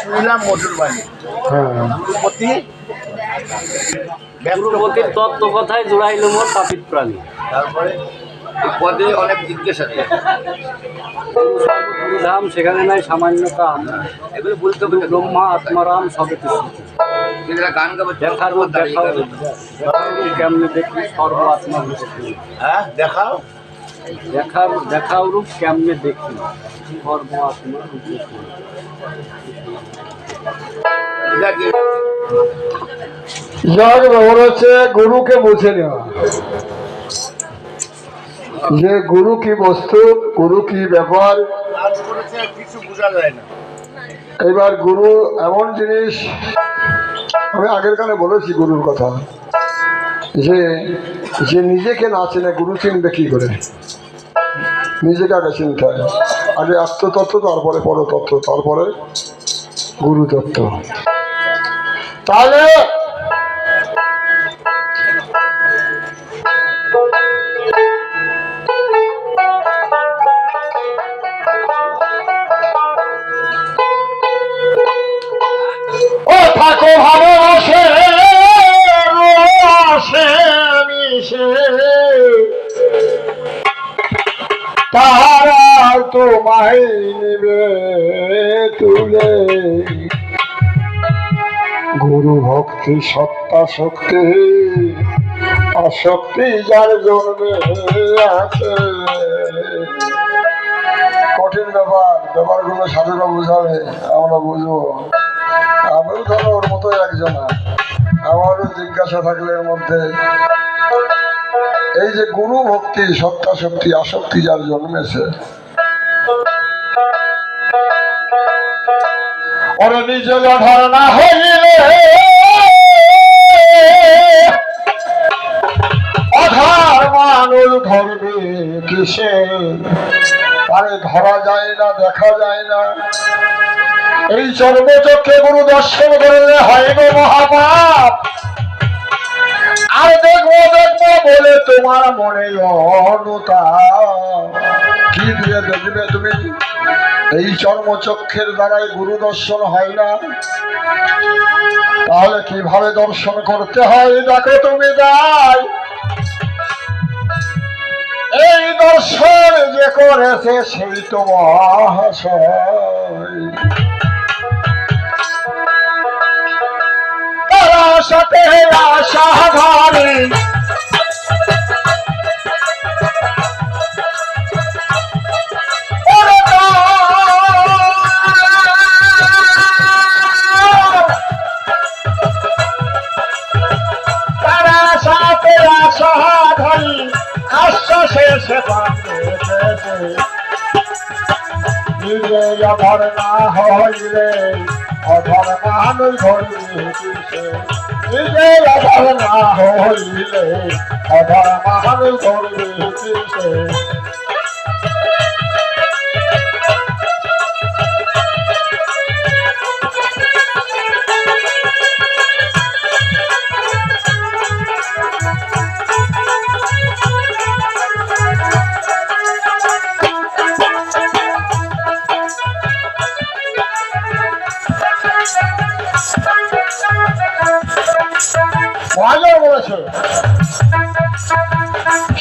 শুনলাম মোটর বাড়ি। গুরুপতি গুরুপতির তত্ত্ব কথায় জোড়াইল মোট তাপিত প্রাণী। তারপরে? পদে অনেক জিজ্ঞাসা আছে। ধাম সেখানে নাই সামান্য কাম। এগুলো বলতে হবে ব্রহ্মা আত্মারাম সবে কিছু। এরা গান গাবে দেখার দেখাও। কেমনে দেখি? সর্ব আত্মা হ্যাঁ দেখাও। দেখার দেখাও রূপ কেমনে দেখি? সর্ব আত্মা রূপ দেখি। যার গুরুকে বুঝে নেওয়া। যে গুরু কি বস্তু গুরু কি ব্যাপার কিছু বোঝা যায় না। এবার গুরু এমন জিনিস আমি আগের কালে বলেছি গুরুর কথা যে যে নিজেকে না চেনে গুরু চিনবে কি করে? নিজেকে আগে চিনতে হয়। আগে আত্মতত্ত্ব তারপরে পরতত্ত্ব তারপরে গুরু তত্ত্ব তাহলে তারা তোমায় তুলে। গুরু ভক্তি সত্তা শক্তি অশক্তি যার জন্মে আছে। কঠিন ব্যাপার, ব্যাপারগুলো সাধুরা বুঝাবে, আমরা বুঝব। আমিও ধরো ওর মতো একজন। আমারও জিজ্ঞাসা থাকলে এর মধ্যে। এই যে গুরু ভক্তি, সত্তা শক্তি, আসক্তি যার জন্মেছে। ওরে নিজে ধারণা হইলে অধার মানুষ ধরবে কিসে? আরে ধরা যায় না, দেখা যায় না। এই চর্মচক্ষে গুরু দর্শন করলে হয় গো মহাপাপ। আর দেখব দেখব বলে তোমার মনে অনুতা। কি দিয়ে দেখবে তুমি? এই চর্মচক্ষের দ্বারাই গুরু দর্শন হয় না। তাহলে কীভাবে দর্শন করতে হয়? দেখো তুমি দায় এই দর্শন যে করেছে সেই তো মহাশয়। সাথে আশা ঘরে ওরে তারা সাথে আশা ঘরে আশ্বাসে সে বাঁধেছে নিজে অধর না হইলে অধর মানুষ ধরবে অধর না হইলে অধর মানুষ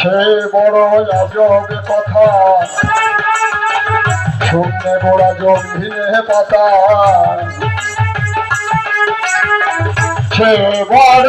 সে বড় অজবে কথা। শুনে গোড়া জম্ভিনে পাতা। সে বড়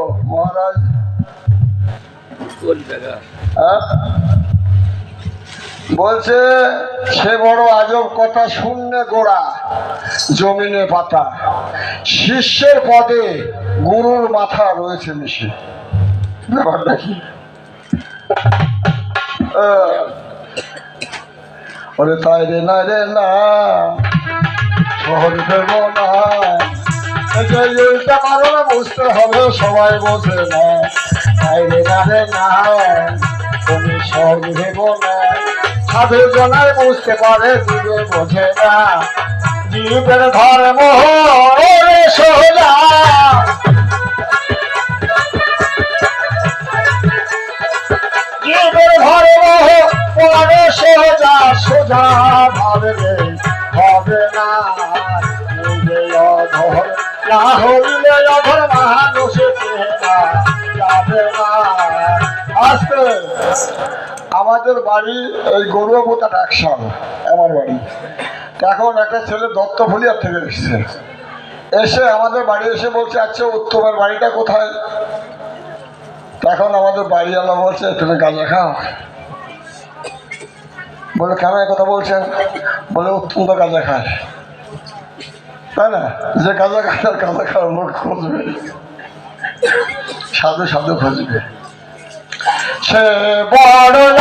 বলছে, সে বড় আজব কথা শূন্য গোড়া, জমিনে পাতা। শিষ্যের পদে গুরুর মাথা রয়েছে মিশে। ব্যাপারটা কি? ওরে তাই রে না রে না, শহর দেব না, বুঝতে হবে, সবাই বোঝে না। তাই রে না তুমি সব ভেব না সাধু জনায় বুঝতে পারে দিবে বোঝে না। জীবের ধর্ম সোজা। জীবের ধর্ম পরে সোজা সোজা ভাববে হবে না। নিজে অধর না হইলে আমাদের বাড়ি এই গরুয়াবোতা ডাকসাল আমার বাড়ি। এখন একটা ছেলে দত্ত ফুলিয়ার থেকে এসছে। এসে আমাদের বাড়ি এসে বলছে আচ্ছা তোমার বাড়িটা কোথায়? তখন আমাদের বাড়িওয়ালা বলছে, তুমি গাঁজা খাও। বলে, কেন কথা বলছেন? বলে অত্যন্ত গাঁজা খায়। তাই না? যে গাঁজা খায়, তার গাঁজা খাওয়ার মুখ খুঁজবে। সাধু সাধু খুঁজবে। সে বড়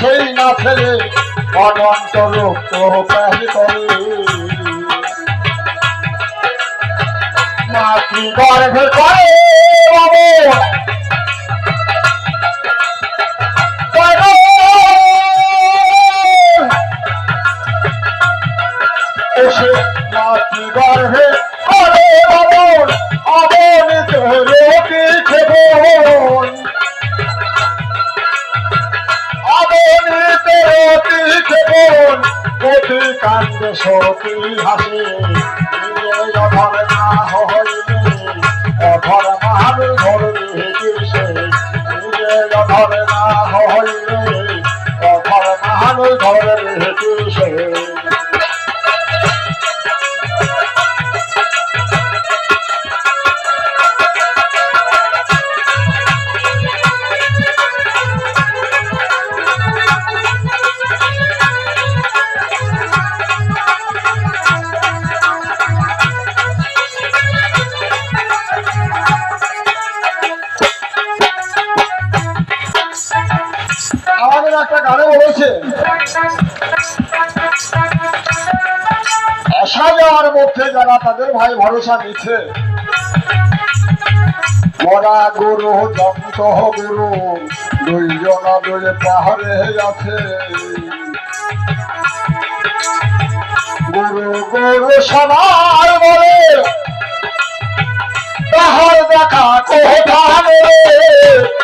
সেই না ছেলে অনন্ত রূপ তো প্রাহি করে। মাতৃ গর্ভে করে এসে মাতৃ গর্ভে করে বাবু অবনীত রোগী খেবন অবনীত রোগী খেবন প্রতি কান্দে সতী হাসে। অধর না হইলে যাওয়ার মধ্যে যারা তাদের ভাই ভরসা নিচ্ছে। মরা গুরু যন্ত গুরু আছে। গুরু গুরু তাহার দেখা কোথায়?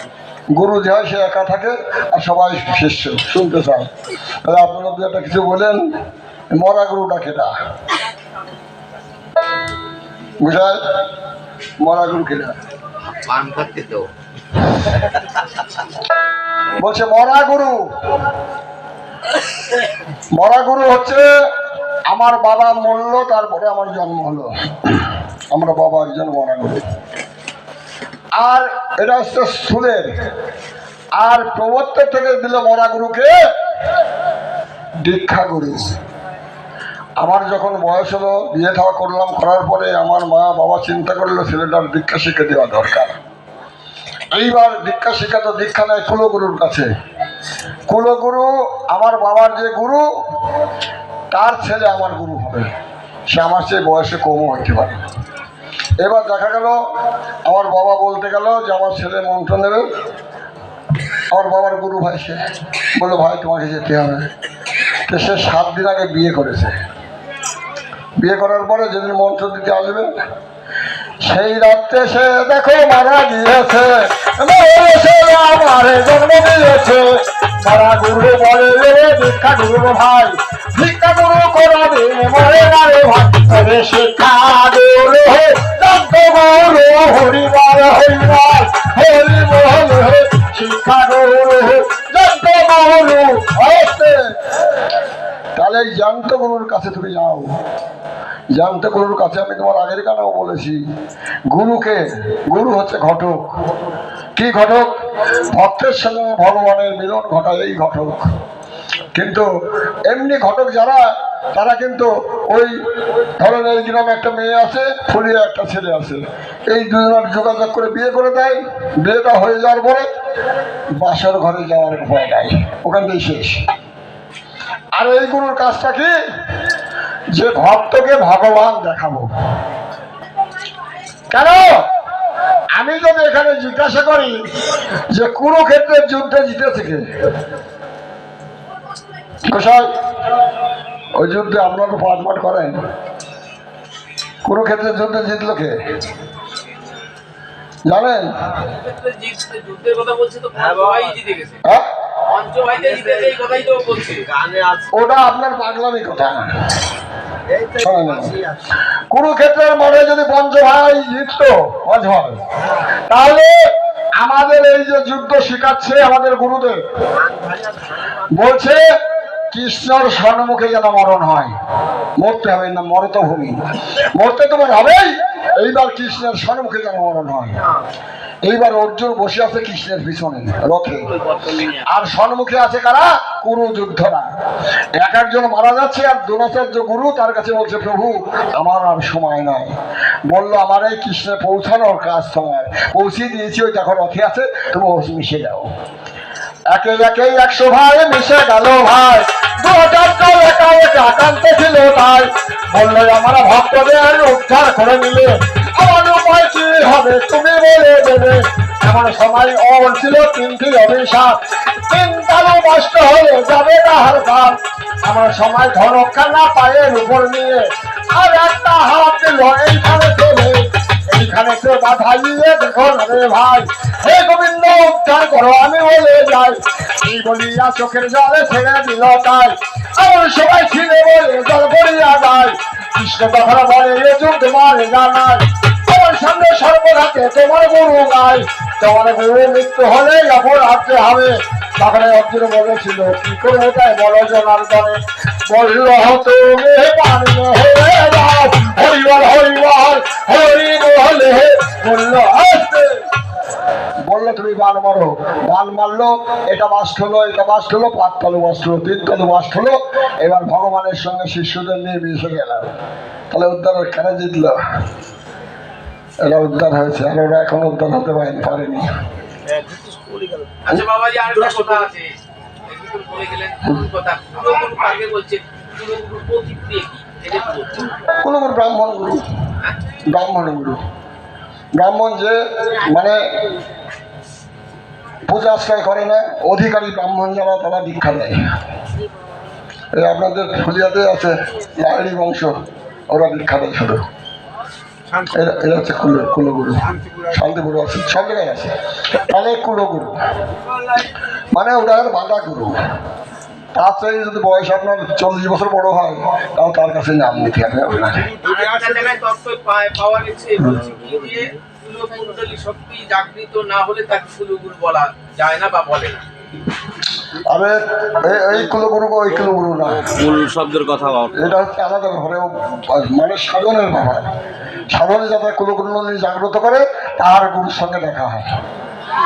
গুরু যে হয় সে একা থাকে আর সবাই শিষ্য শুনতে চায়। তাহলে আপনারা দু একটা কিছু বলেন মরা গুরুটা কেটা? বুঝায় মরা গুরু কেটা? বলছে মরা গুরু। মরা গুরু হচ্ছে আমার বাবা মরলো তারপরে আমার জন্ম হলো। আমরা বাবা একজন মরা গুরু। আর এটা হচ্ছে স্থূলের আর প্রবর্তক থেকে দিল মরা গুরুকে দীক্ষা গুরু আমার যখন বয়স হলো, বিয়ে থাওয়া করলাম, করার পরে আমার মা বাবা চিন্তা করল, ছেলেটার দীক্ষা শিখে দেওয়া দরকার। এইবার দীক্ষা শিক্ষা তো দীক্ষা নেয় কুলগুরুর কাছে। কুলগুরু আমার বাবার যে গুরু, তার ছেলে আমার গুরু হবে। সে আমার চেয়ে বয়সে কমও হতে পারে। এবার দেখা গেল, আমার বাবা বলতে গেল যে আমার ছেলে মন্ত্র নেবে। আমার বাবার গুরু ভাই সে। বলল, ভাই, তোমাকে যেতে হবে। তো সে সাত দিন আগে বিয়ে করেছে। বিয়ে করার পরে যেদিন মন্ত্র দিতে আসবে, সেই রাত্রে সে দেখো মারা গিয়েছে। দিয়েছে। তারা গুরু বলে ভাই। করাবে মরে না রে ভাই। শিক্ষা তাহলে গুরুর কাছে তুমি যাও। গুরুর কাছে আমি তোমার আগের কানাও বলেছি। গুরুকে, গুরু হচ্ছে ঘটক। কি ঘটক? ভক্তের সঙ্গে ভগবানের মিলন ঘটায় এই ঘটক। কিন্তু এমনি ঘটক যারা, তারা কিন্তু ওই ধরেন এই গ্রামে একটা মেয়ে আছে, ফুলিয়ে একটা ছেলে আছে। এই দুজনের যোগাযোগ করে বিয়ে করে দেয়, বিয়েটা হয়ে যাওয়ার পরে বাসর ঘরে যাওয়ার উপায় নাই, ওখান থেকে শেষ। আর এই গুরুর কাজটা কি? যে ভক্তকে ভগবান দেখাবো। কেন? আমি যদি এখানে জিজ্ঞাসা করি যে কুরুক্ষেত্রের যুদ্ধে জিতেছে কে? ওই যুদ্ধে আপনারা করেন। কুরুক্ষেত্রের যুদ্ধে জিতলো কে? জানেন? ক্ষেত্রে হ্যাঁ? আছে ওটা আপনার পাগলামি কথা। কুরুক্ষেত্রের মনে যদি পঞ্চভাই জিততো পঞ্চভাই তাহলে আমাদের এই যে যুদ্ধ শিখাচ্ছে আমাদের গুরুদেব। বলছে কৃষ্ণর স্বর্ণমুখে যেন মরণ হয়। মরতে হবে না, মরত ভূমি মরতে তোমার হবেই। এইবার কৃষ্ণের স্বর্ণমুখে যেন মরণ হয়। এইবার অর্জুন বসে আছে কৃষ্ণের পিছনে, রথে। আর সম্মুখে আছে কারা? কুরু যুদ্ধরা। এক একজন মারা যাচ্ছে আর দ্রোণাচার্য গুরু, তার কাছে বলছে, প্রভু, আমার আর সময় নাই। বলল, আমার এই কৃষ্ণে পৌঁছানোর কাজ তোমার। পৌঁছে দিয়েছি, ওই দেখো রথে আছে, তুমি মিশে যাও। একে একে একশো ভাই মিশে গেল ভাই। দু হাজার একা একা আকান্ত ছিল তাই বলল আমার ভক্তদের উদ্ধার করে নিলে। আমার উপায় কি হবে তুমি বলে দেবে। এমন সময় অন ছিল তিনটি অভিশাপ। তিন কালো নষ্ট হয়ে যাবে তাহার কাল এমন সময় ধনখানা পায়ের উপর নিয়ে আর একটা হাত দিল, এইখানে চলে এইখানে বাধা দিয়ে দেখো রে ভাই। হে গোবিন্দ, উদ্ধার করো, আমি বলে যাই। এই বলিয়া চোখের জলে ছেড়ে দিল তাই। এমন সবাই ছিঁড়ে বলে, জল পড়িয়া যায় কৃষ্ণ তখন বলে, এ যুগ তোমার জানাই। তোমার সামনে সর্বদাকে তোমার গুরু গায় তোমার গুরু মৃত্যু হলে অপরাধে হবে। তখন অর্জুন বলেছিল, কি করব তাই বলো জনার্দনে? বলল, তুমি পানি হয়ে যাও। হরিবল হরিবল হরি বলে বলল, আসতে। বলল তুমি বান মারো। বান মারলো এটা বাস্ট হলো এটা বাস্ট হলো পাঁচ তলু বাস্ট হলো তিন তলু বাস্ট হলো। এবার ভগবানের সঙ্গে শিষ্যদের নিয়ে মিশে গেলাম। তাহলে উদ্ধার কেন জিতলো? এটা উদ্ধার হয়েছে আর ওরা এখন উদ্ধার হতে পারেনি পারেনি। আচ্ছা বাবাজি আরেকটা কথা আছে। বলে গেলেন কথা। গুরু গুরু বলছে গুরু গুরু প্রতিক্রিয়া কি? এটা কি বলছে? কোনো কোনো ব্রাহ্মণ গুরু। ব্রাহ্মণ গুরু। ব্রাহ্মণ যে মানে পূজা আশ্রয় করে না অধিকারী ব্রাহ্মণ যারা তারা দীক্ষা দেয় এই আপনাদের ফুলিয়াতে আছে লাহিড়ি বংশ ওরা দীক্ষা দেয় শুধু। এরা এরা হচ্ছে কুল কুলগুরু। শান্তিপুর আছে। সব জায়গায় আছে। তাহলে কুলগুরু। মানে ওরা বাঁধা গুরু। তার চেয়ে যদি বয়স আপনার চল্লিশ বছর বড় হয় তাও তার কাছে নাম নিতে হবে আপনার আরেকটা জায়গায় তত্ত্ব পায়- পাওয়া গেছে বলছে কি যে কুলকুণ্ডলী শক্তি জাগৃত না হলে তাকে কুলগুরু বলা যায় না বা বলে না। আরে এই- এই কুলগুরু ওই কুলগুরু না। মূল শব্দের কথা এটা হচ্ছে আলাদা ব্যাপার মানে সাধনের ব্যাপার। সাধনে যাতে কুলগুরু জাগ্রত করে তার গুরুর সঙ্গে দেখা হয়।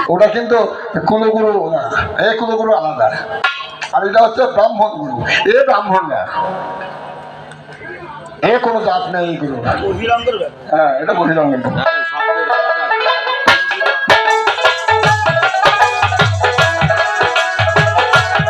ওটা কিন্তু কুলগুরু না এই কুলগুরু আলাদা। আর এটা হচ্ছে ব্রাহ্মণ গুরু। এ ব্রাহ্মণ না। এ কোনো জাত নেই এই গুরু হ্যাঁ এটা বহিরঙ্গের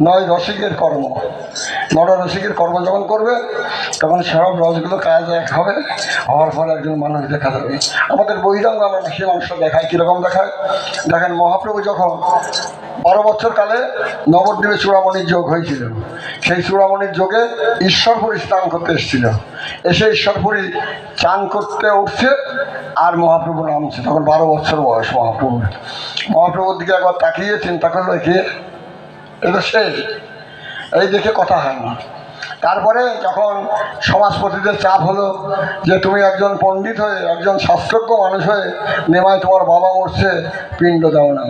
নয় রসিকের কর্ম। নর রসিকের কর্ম যখন করবে, তখন সব রসগুলো কাজ এক হবে। হওয়ার পর একজন মানুষ দেখা যাবে। আমাদের বহিরঙ্গ আমরা সেই মানুষটা দেখায় কীরকম দেখায়? দেখেন মহাপ্রভু যখন বারো বছর কালে নবদ্বীপে চূড়ামণির যোগ হয়েছিল, সেই চূড়ামণির যোগে ঈশ্বরপুরী স্নান করতে এসেছিল। এসে ঈশ্বরপুরী চান করতে উঠছে আর মহাপ্রভু নামছে তখন বারো বছর বয়স মহাপ্রভুর। মহাপ্রভুর দিকে একবার তাকিয়ে চিন্তা করল কে? এটা সে এই দেখে কথা হয় না। তারপরে যখন সমাজপতিদের চাপ হলো যে তুমি একজন পণ্ডিত হয়ে, একজন শাস্ত্রজ্ঞ মানুষ হয়ে নেমায় তোমার বাবা মরছে, পিণ্ড দাও না।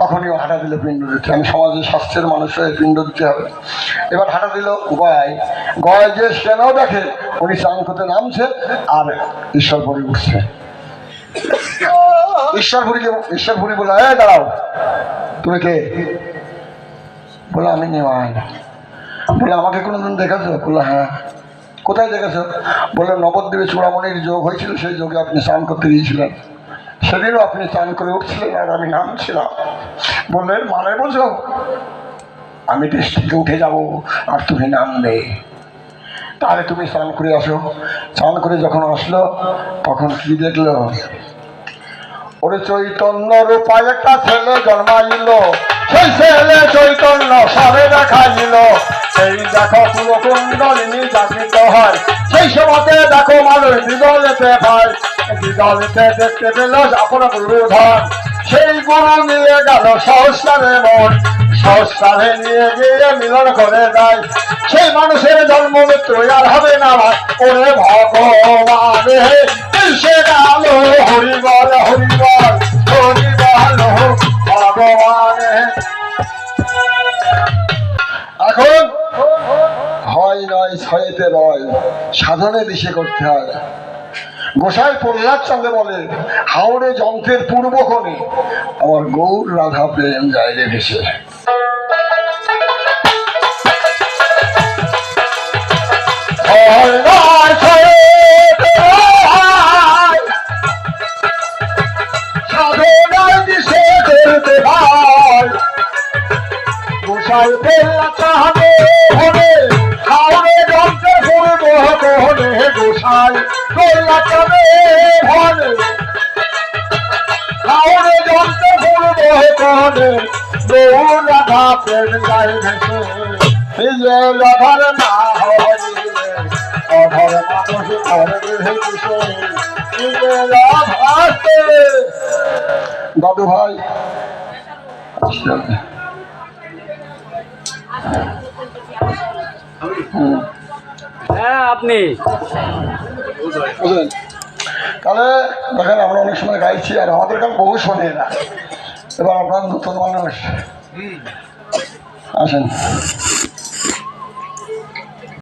তখনই হাঁটা দিল পিণ্ড দিতে। আমি সমাজে স্বাস্থ্যের মানুষ হয়ে পিণ্ড দিতে হবে। এবার হাঁটা দিল গয় গয় যে কেন দেখে, উনি চান করতে নামছে আর ঈশ্বরপুরি উঠছে ঈশ্বরপুরীকে ঈশ্বরপুরি বলে এ দাঁড়াও। তুমি কে? বলে আমি নেওয়াই বলে আমাকে কোনোদিন দেখেছ? বলে হ্যাঁ। কোথায় দেখেছ? বলে নবদ্বীপে চূড়ামণির যোগ হয়েছিল, সেই যোগে আপনি স্নান করতে গিয়েছিলেন। সেদিনও আপনি স্নান করে উঠছিলেন আর আমি নামছিলাম। বললেন মানে বোঝো? আমি দেশ থেকে উঠে যাব আর তুমি নামবে। তাহলে তুমি স্নান করে আসো। স্নান করে যখন আসলো, তখন কি দেখল? ওরে চৈতন্য রূপায় একটা ছেলে জন্মাইল। সেই ছেলে চৈতন্য সবে দেখাইল। সেই দেখো পুরো কুণ্ডলিনী জাগৃত হয়। সেই সময়তে দেখো মানুষ বিদলেতে পায় বিদলেতে দেখতে পেল আপন গুরুধন সেই গুরু নিয়ে গেল সংস্কারে মন। সংস্কারে নিয়ে গিয়ে মিলন করে দেয় সেই মানুষের জন্ম মৃত্যু আর হবে না। ওরে ভগবান সে গেল হরিবল হরিবল হরিবল, ভগবান এখন হয় নয়, ছয়েতে রয় সাধনে দিশে করতে হয়। গোসাই প্রহ্লাদ চন্দ্র বলে হাওড়ে যন্ত্রের পূর্বক্ষণে আমার গৌর রাধা প্রেম যায় রে ভেসে গোসাই পেল্লা পেল্লা চাবে ভরে হাওড়ে যন্ত্রে পূর্ব হলে রাধা প্রেম গাই ভেসে এই যে না হরিলে অধর মানুষ ঘরে ভেসে এই যে রাধাতে দাদু ভাই আসতে হুম, হ্যাঁ আপনি। তাহলে দেখেন, আমরা অনেক সময় গাইছি, আর আমাদের গান বহু শোনে না। এবার আপনার নতুন মানুষ। আসেন।